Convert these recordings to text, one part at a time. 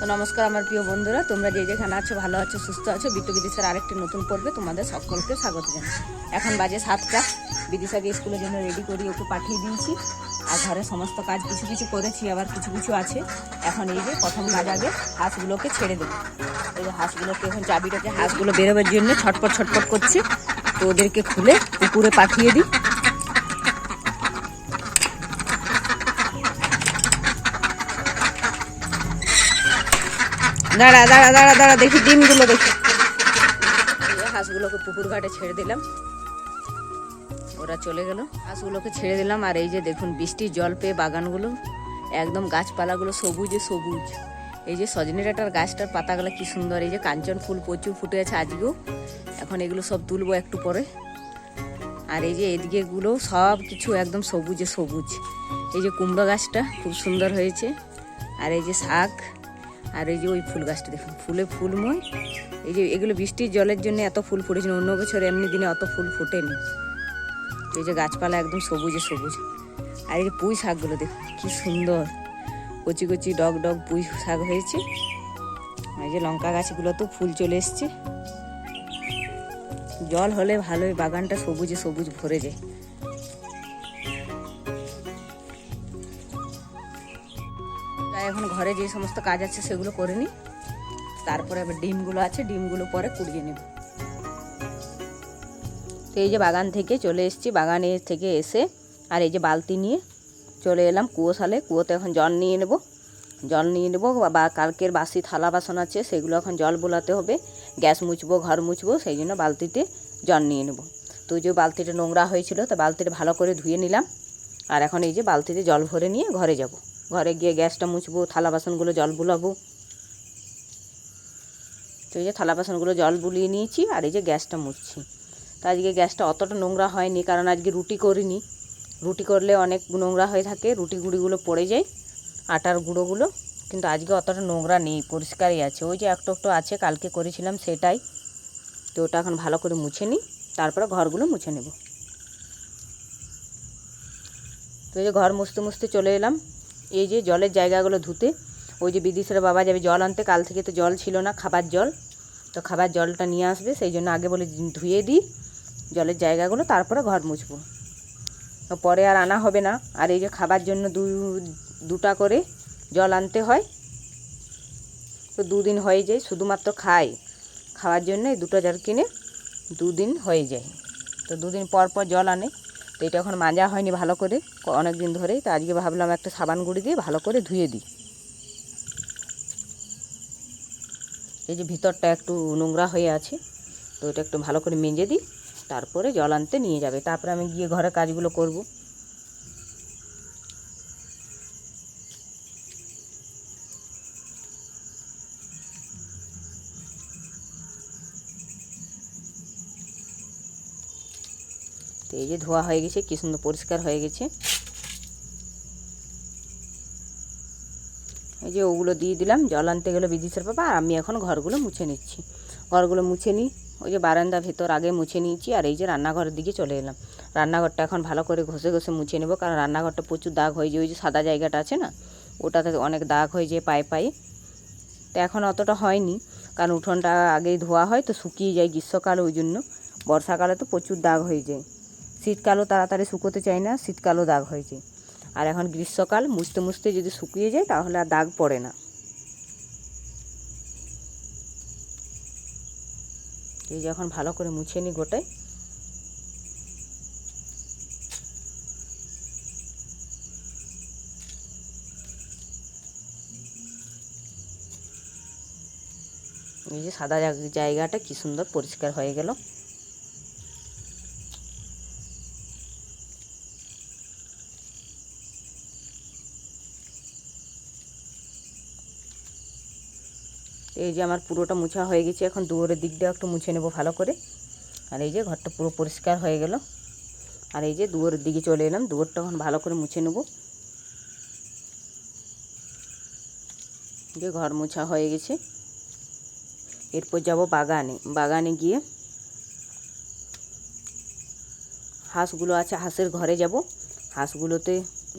তো নমস্কার আমার প্রিয় বন্ধুরা, তোমরা যে যেখানে আছো, ভালো আছো, সুস্থ আছো বিট্টু বিদিশার আরেকটি নতুন পর্বে তোমাদের সকলকে স্বাগত জানাই এখন বাজে সাতটা বিদিশাকে স্কুলের জন্য রেডি করি ওকে পাঠিয়ে দিয়েছি। আর ঘরে সমস্ত কাজ কিছু কিছু করেছি, আবার কিছু কিছু আছে। এখন এই যে প্রথম কাজ আগে, হাঁসগুলোকে ছেড়ে দেবো। এই যে হাঁসগুলোকে, এখন চাবিটাকে হাঁসগুলো বেরোবার জন্য ছটপট ছটপট করছে। তো ওদেরকে খুলে পুকুরে পাঠিয়ে দিই। দাঁড়া দাঁড়া দাঁড়া দাঁড়া, দেখি ডিমগুলো দেখি। হাঁসগুলোকে পুকুর ঘাটে ছেড়ে দিলাম। ওরা চলে গেল। হাঁসগুলোকে ছেড়ে দিলাম। আর এই যে দেখুন বৃষ্টির জল পেয়ে বাগানগুলো। একদম গাছপালাগুলো সবুজে সবুজ। এই যে সজনে ডাঁটার গাছটার পাতাগুলো কি সুন্দর। এই যে কাঞ্চন ফুল প্রচুর ফুটে আছে আজকেও। এখন এগুলো সব তুলবো একটু পরে। আর এই যে এদিকে গুলো সব কিছু একদম সবুজে সবুজ। এই যে কুমড়ো গাছটা খুব সুন্দর হয়েছে। আর এই যে শাক। আর এই যে ওই ফুল গাছটা দেখুন, ফুলে ফুলময়। এই যে এগুলো বৃষ্টির জলের জন্য এত ফুল ফুটেছে, অন্য বছর এমনি দিনে অত ফুল ফোটেনি। এই যে গাছপালা একদম সবুজে সবুজ। আর এই যে পুঁই শাকগুলো দেখুন, কি সুন্দর। কচি কচি ডগ ডগ পুঁই শাক হয়েছে। এই যে লঙ্কা গাছগুলোতেও ফুল চলে এসছে। জল হলে ভালোই, বাগানটা সবুজে সবুজ ভরে যায়। এখন ঘরে যে সমস্ত কাজ আছে সেগুলো করে নিই। তারপরে আবার ডিমগুলো আছে, ডিমগুলো পরে কুড়িয়ে নেব। তো এই যে বাগান থেকে চলে এসেছি, বাগানে থেকে এসে আর এই যে বালতি নিয়ে চলে এলাম কুয়ো সালে কুয়োতে এখন জল নিয়ে নেব। জল নিয়ে নেব বা কালকের বাসি থালা বাসন আছে, সেগুলো এখন জল বোলাতে হবে। গ্যাস মুছবো, ঘর মুছবো, সেই জন্য বালতিতে জল নিয়ে নেব। তো যে বালতিটা নোংরা হয়েছিল, তো বালতিটা ভালো করে ধুয়ে নিলাম। আর এখন এই যে বালতিতে জল ভরে নিয়ে ঘরে যাব। ঘরে গিয়ে গ্যাসটা মুছবো, থালা বাসনগুলো জল বুলাবো। তো এই যে থালা বাসনগুলো জল বুলিয়ে নিয়েছি আর এই যে গ্যাসটা মুছছি। তো আজকে গ্যাসটা অতটা নোংরা হয়নি, কারণ আজকে রুটি করিনি। রুটি করলে অনেক নোংরা হয়ে থাকে, রুটি গুঁড়িগুলো পড়ে যায়, আটার গুঁড়োগুলো। কিন্তু আজকে অতটা নোংরা নেই, পরিষ্কারই আছে। ওই যে একটু একটু আছে, কালকে করেছিলাম সেটাই। তো ওটা এখন ভালো করে মুছে নিই, তারপরে ঘরগুলো মুছে নেব। তো এই যে ঘর মুছতে মুছতে চলে এলাম। এই যে জলের জায়গাগুলো ধুতে, ওই যে বিদেশের বাবা যাবে জল আনতে, কাল থেকে তো জল ছিল না, খাবার জল। তো খাবার জলটা নিয়ে আসবে, সেই জন্য আগে বলে ধুয়ে দিই জলের জায়গাগুলো, তারপরে ঘর মুছবো। তো পরে আর আনা হবে না। আর এই যে খাবার জন্য দু, দুটা করে জল আনতে হয়। তো দুদিন হয়ে যায়, শুধুমাত্র খাই। খাওয়ার জন্য এই দুটো জল কিনে দুদিন হয়ে যায়। তো দুদিন পর পর জল আনে। তো এটা এখন মাজা হয়নি ভালো করে অনেক দিন ধরেই। তো আজকে ভাবলাম একটা সাবান গুঁড়ি দিয়ে ভালো করে ধুয়ে দিই। এই যে ভিতরটা একটু নোংরা হয়ে আছে, তো এটা একটু ভালো করে মেজে দিই, তারপরে জল আনতে নিয়ে যাবে। তারপরে আমি গিয়ে ঘরে কাজগুলো করব। তো এই যে ধোয়া হয়ে গেছে, কি সুন্দর পরিষ্কার হয়ে গেছে। এই যে ওগুলো দিয়ে দিলাম, জল আনতে গেলে বিদেশের বাবা, আর আমি এখন ঘরগুলো মুছে নিচ্ছি। ঘরগুলো মুছে নিই, ওই যে বারান্দা ভেতর আগে মুছে নিয়েছি, আর এই যে রান্নাঘরের দিকে চলে এলাম। রান্নাঘরটা এখন ভালো করে ঘষে ঘষে মুছে নেব, কারণ রান্নাঘরটা প্রচুর দাগ হয়ে যায়, ওই যে সাদা জায়গাটা আছে না, ওটাতে অনেক দাগ হয়ে যায় পায়ে পায়ে। তো এখন অতটা হয়নি, কারণ উঠোনটা আগেই ধোয়া হয়, তো শুকিয়ে যায় গ্রীষ্মকালে ওই জন্য। বর্ষাকালে তো প্রচুর দাগ হয়ে যায়। শীতকালও তাড়াতাড়ি শুকোতে চায় না, শীতকালও দাগ হয়েছে আর এখন গ্রীষ্মকাল, মুছতে মুছতে যদি শুকিয়ে যায়, তাহলে আর দাগ পড়ে না। এই যখন ভালো করে মুছে নিই গোটায়। এই যে সাদা জায়গাটা কি সুন্দর পরিষ্কার হয়ে গেল। এই যে আমার পুরোটা মুছা হয়ে গেছে এখন দুয়ারের দিকটা একটু মুছে নেব ভালো করে। আর এই যে ঘরটা পুরো পরিষ্কার হয়ে গেল। আর এই যে দুয়ারের দিকে চলে এলাম দুয়ারটা এখন ভালো করে মুছে নেব। যে ঘর মোছা হয়ে গেছে। এরপর যাব বাগানে। বাগানে গিয়ে হাঁসগুলো আছে হাঁসের ঘরে যাব। হাঁসগুলোতে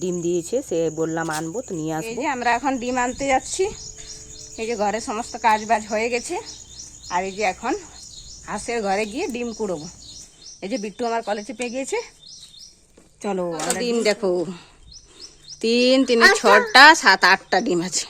ডিম দিয়েছে সে বললাম আনব তো নিয়ে আসব। আমরা এখন ডিম আনতে যাচ্ছি। এই যে ঘরে সমস্ত কাজ বাজ হয়ে গেছে। আর এই যে এখন হাঁসের ঘরে গিয়ে ডিম কুড়োবো। এই যে বিট্টু আমার কলেজে পেয়ে গিয়েছে। চলো ডিম দেখো। তিন তিনে ছটা সাত আটটা ডিম আছে।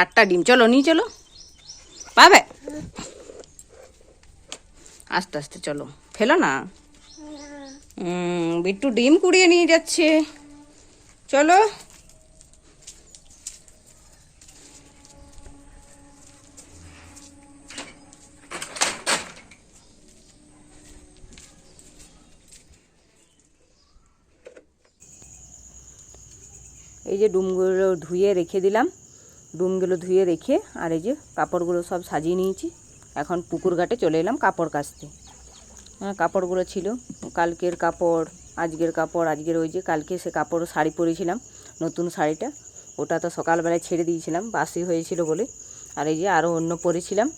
আটটা ডিম। চলো নিয়ে চলো। পাবে? আস্তে আস্তে চলো। ফেলো না। বিট্টু ডিম কুড়িয়ে নিয়ে যাচ্ছে। চলো। এই যে ডুমগুলো ধুয়ে রেখে দিলাম। ডুমগুলো ধুয়ে রেখে আর এই যে কাপড়গুলো সব সাজিয়ে নিয়েছি। এখন পুকুর ঘাটে চলে এলাম কাপড় কাচতে। হ্যাঁ কাপড়গুলো ছিল। কালকের কাপড়, আজকের কাপড়, আজকের ওই যে কালকে সে কাপড় শাড়ি পরেছিলাম, নতুন শাড়িটা। ওটা তো সকালবেলায় ছেড়ে দিয়েছিলাম, বাসি হয়েছিল বলে। আর এই যে আরও অন্য পরেছিলাম,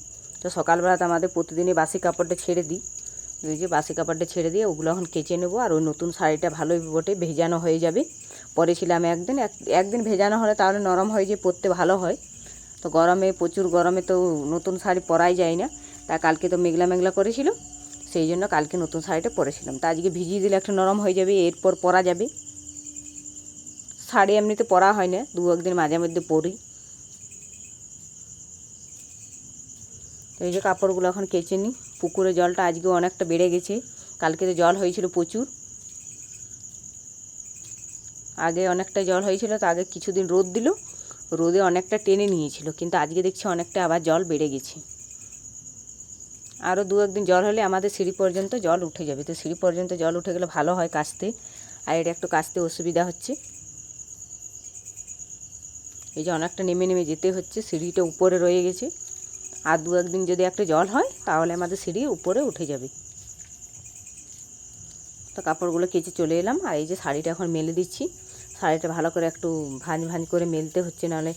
তো সকালবেলা তো আমাদের প্রতিদিনই বাসি কাপড়টা ছেড়ে দিই। ওই যে বাসি কাপড়টা ছেড়ে দিয়ে ওগুলো এখন কেচে নেব, আর ওই নতুন শাড়িটা ভালোই বটে, ভেজানো হয়ে যাবে। পরেছিলাম একদিন, এক, একদিন ভেজানো হলে তাহলে নরম হয়ে যে, পরতে ভালো হয়। তো গরমে, প্রচুর গরমে তো নতুন শাড়ি পরাই যায় না। তা কালকে তো মেঘলা মেঘলা করেছিল। সেই জন্য কালকে নতুন শাড়িটা পরেছিলাম। তা আজকে ভিজিয়ে দিলে একটু নরম হয়ে যাবে, এরপর পরা যাবে। শাড়ি এমনিতে পরা হয় না, দু একদিন মাঝে মধ্যে পরি। তো এই যে কাপড়গুলো এখন কেচে নিই, পুকুরে জলটা আজকে অনেকটা বেড়ে গেছে, কালকে তো জল হয়েছিল প্রচুর। আগে অনেকটা জল হয়েছিল, তো আগে কিছুদিন রোদ দিল, রোদে অনেকটা টেনে নিয়েছিল, কিন্তু আজকে দেখছি অনেকটা আবার জল বেড়ে গেছে। আরও দু একদিন জল হলে আমাদের সিঁড়ি পর্যন্ত জল উঠে যাবে। তো সিঁড়ি পর্যন্ত জল উঠে গেলে ভালো হয় কাচতে আর এটা একটু কাচতে অসুবিধা হচ্ছে। এই যে অনেকটা নেমে নেমে যেতে হচ্ছে, সিঁড়িটা উপরে রয়ে গেছে। আর দু একদিন যদি একটা জল হয়, তাহলে আমাদের সিঁড়ি উপরে উঠে যাবে। তো কাপড়গুলো কেচে চলে এলাম, আর এই যে শাড়িটা এখন মেলে দিচ্ছি। শাড়িটা ভালো করে একটু ভাঁজ ভাঁজ করে মেলতে হচ্ছে, নাহলে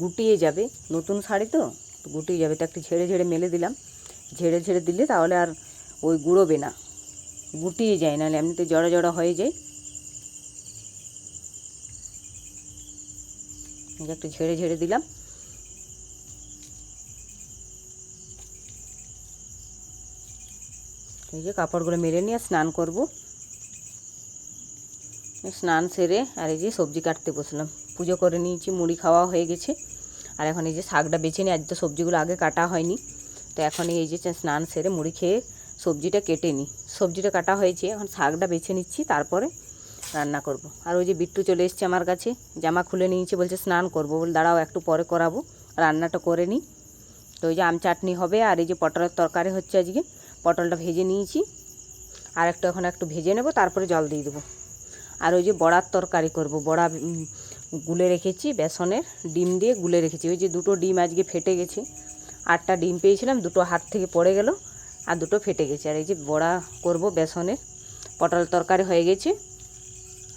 গুটিয়ে যাবে। নতুন শাড়ি তো তো গুটিয়ে যাবে। তো একটু ঝেড়ে ঝেড়ে মেলে দিলাম। ঝেড়ে ঝেড়ে দিলে তাহলে আর ওই গুঁড়োবে না। গুটিয়ে যায়, নাহলে এমনিতে জড়া জড়া হয়ে যায়। একটু ঝেড়ে ঝেড়ে দিলাম। এই যে কাপড়গুলো মেরে নিয়ে স্নান করব। স্নান সেরে আর এই যে সবজি কাটতে বসলাম। পুজো করে নিয়েছি, মুড়ি খাওয়া হয়ে গেছে। আর এখন এই যে শাকটা বেছে নিই আজ তো সবজিগুলো আগে কাটা হয়নি। তো এখন এই যে স্নান সেরে মুড়ি খেয়ে সবজিটা কেটে নিই। সবজিটা কাটা হয়েছে, এখন শাকটা বেছে নিচ্ছি, তারপরে রান্না করব। আর ওই যে বিট্টু চলে এসছে আমার কাছে, জামা খুলে নিয়েছে, বলছে স্নান করব। বলে, দাঁড়াও, একটু পরে করাবো, রান্নাটা করে নিই। তো ওই যে আম চাটনি হবে, আর এই যে পটলের তরকারি হচ্ছে আজকে, পটলটা ভেজে নিয়েছি। আর একটু এখন একটু ভেজে নেব, তারপরে জল দিয়ে দেবো। আর ওই যে বড়ার তরকারি করব, বড়া গুলে রেখেছি, বেসনের ডিম দিয়ে গুলে রেখেছি। ওই যে দুটো ডিম আজকে ফেটে গেছে আটটা ডিম পেয়েছিলাম, দুটো হাত থেকে পড়ে গেল আর দুটো ফেটে গেছে। আর এই যে বড়া করব বেসনের, পটল তরকারি হয়ে গেছে।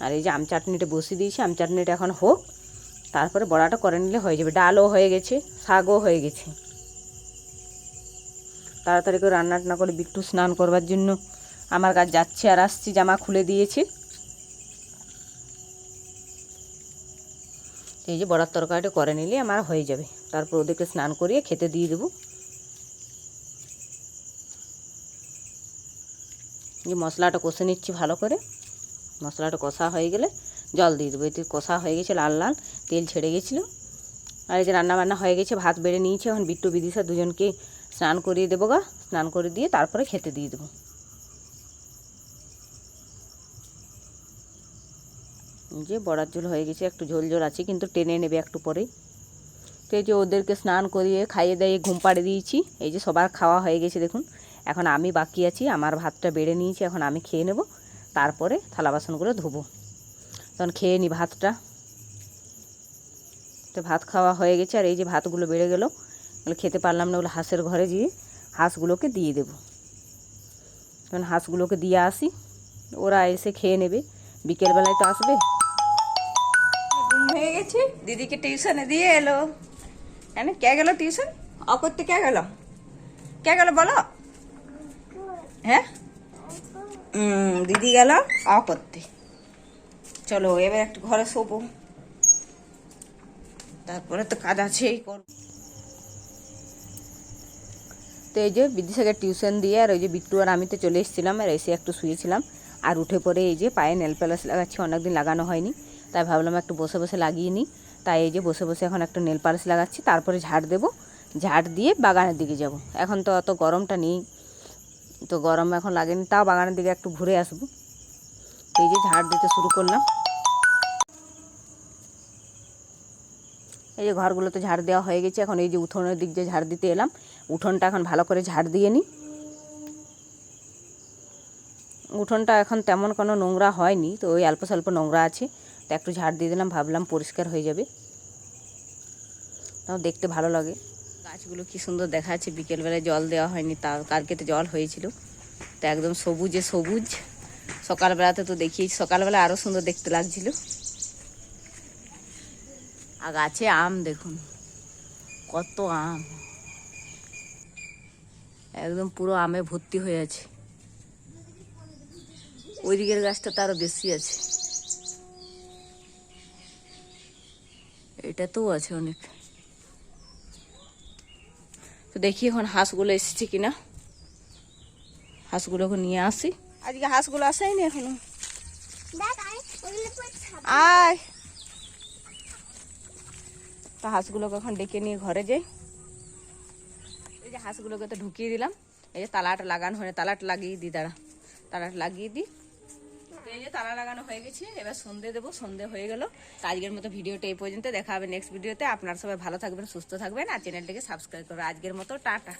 আর এই যে আম চাটনিটা বসিয়ে দিয়েছি, আম চাটনিটা এখন হোক, তারপরে বড়াটা করে নিলে হয়ে যাবে। ডালও হয়ে গেছে, শাকও হয়ে গেছে। তাড়াতাড়ি করে রান্না টান্না করে বিট্টু স্নান করবার জন্য আমার কাছে যাচ্ছে আর আসছি, জামা খুলে দিয়েছে। এই যে বড়ার তরকারিটা করে নিলে আমার হয়ে যাবে। তারপর ওদেরকে স্নান করিয়ে খেতে দিয়ে দেবো। যে মশলাটা কষে নিচ্ছি ভালো করে। মশলাটা কষা হয়ে গেলে জল দিয়ে দেবো। এতে কষা হয়ে গেছে লাল লাল, তেল ছেড়ে গেছিল। আর এই যে রান্না বান্না হয়ে গেছে, ভাত বেড়ে নিয়েছে, এখন বিট্টু বিদিশা দুজনকে স্নান করিয়ে দেবো গা। স্নান করে দিয়ে তারপরে খেতে দিয়ে দেবো। যে বড়ার ঝোল হয়ে গেছে, একটু ঝোল ঝোল আছে, কিন্তু টেনে নেবে একটু পরেই। তো এই যে ওদেরকে স্নান করিয়ে খাইয়ে দিয়ে ঘুম পাড়ে দিয়েছি, এই যে সবার খাওয়া হয়ে গেছে দেখুন। এখন আমি বাকি আছি, আমার ভাতটা বেড়ে নিয়েছি, এখন আমি খেয়ে নেব, তারপরে থালা বাসনগুলো ধুবো। তখন খেয়ে নিই ভাতটা। তো ভাত খাওয়া হয়ে গেছে, আর এই যে ভাতগুলো বেড়ে গেলো ওগুলো খেতে পারলাম না ওগুলো হাঁসের ঘরে গিয়ে হাঁসগুলোকে দিয়ে দেবো। তখন হাঁসগুলোকে দিয়ে আসি, ওরা এসে খেয়ে নেবে, বিকেলবেলায় তো আসবে। হয়ে গেছে, দিদিকে টিউশনে দিয়ে এলো। হ্যাঁ টিউশন অ করতে কে গেল? কে গেল বলো? হ্যাঁ? দিদি গেল করতে চলো, এবার একটু ঘরে শোবো। তারপরে তো কাজ আছেই করব তো এই যে বিদ্যাসাগর টিউশন দিয়ে, আর ওই যে বিট্টু আর আমি তো চলে এসেছিলাম, আর এসে একটু শুয়েছিলাম। আর উঠে পরে এই যে পায়ে নেল প্যালাস লাগাচ্ছি, অনেকদিন লাগানো হয়নি। তাই ভাবলাম একটু বসে বসে লাগিয়ে নিই। তাই এই যে বসে বসে এখন একটা নেল পালিশ লাগাচ্ছি, তারপরে ঝাড় দেবো। ঝাড় দিয়ে বাগানের দিকে যাব। এখন তো অত গরমটা নেই, তো গরম এখন লাগেনি, তাও বাগানের দিকে একটু ঘুরে আসব। এই যে ঝাড় দিতে শুরু করলাম। এই যে ঘরগুলোতে ঝাড় দেওয়া হয়ে গেছে, এখন এই যে উঠোনের দিক যে ঝাড় দিতে এলাম। উঠোনটা এখন ভালো করে ঝাড় দিয়ে নিই। উঠোনটা এখন তেমন কোনো নোংরা হয়নি, তো ওই অল্প স্বল্প নোংরা আছে। তো একটু ঝাড় দিয়ে দিলাম, ভাবলাম পরিষ্কার হয়ে যাবে। তাও দেখতে ভালো লাগে। গাছগুলো কি সুন্দর দেখা যাচ্ছে, বিকেলবেলায় জল দেওয়া হয়নি তা কালকেতে জল হয়েছিল। তো একদম সবুজে সবুজ। সকালবেলাতে তো দেখিয়েছি, সকালবেলা আরও সুন্দর দেখতে লাগছিল। আর গাছে আম দেখুন, কত আম। একদম পুরো আমে ভর্তি হয়ে আছে। ওই দিকের গাছটা তো আরও বেশি আছে। এটাতেও আছে অনেক। তো দেখি এখন হাঁসগুলো এসেছে কিনা। হাঁসগুলোকে নিয়ে আসি। আজকে হাঁসগুলো আসাইনি এখনও? আয় তো হাঁসগুলোকে এখন ডেকে নিয়ে ঘরে যাই। এই যে হাঁসগুলোকে তো ঢুকিয়ে দিলাম। এই যে তালাটা লাগানো হয় তালাটা লাগিয়ে দিই দাঁড়া। তালাটা লাগিয়ে দিই। এই যে তালা লাগানো হয়ে গেছে, এবার সন্ধে দেবো, সন্ধে হয়ে গেল। আজকের মতো ভিডিওটা এই পর্যন্ত, দেখা হবে নেক্সট ভিডিওতে আপনারা সবাই ভালো থাকবেন, সুস্থ থাকবেন, আর চ্যানেলটিকে সাবস্ক্রাইব করবেন। আজকের মতো, টাটা।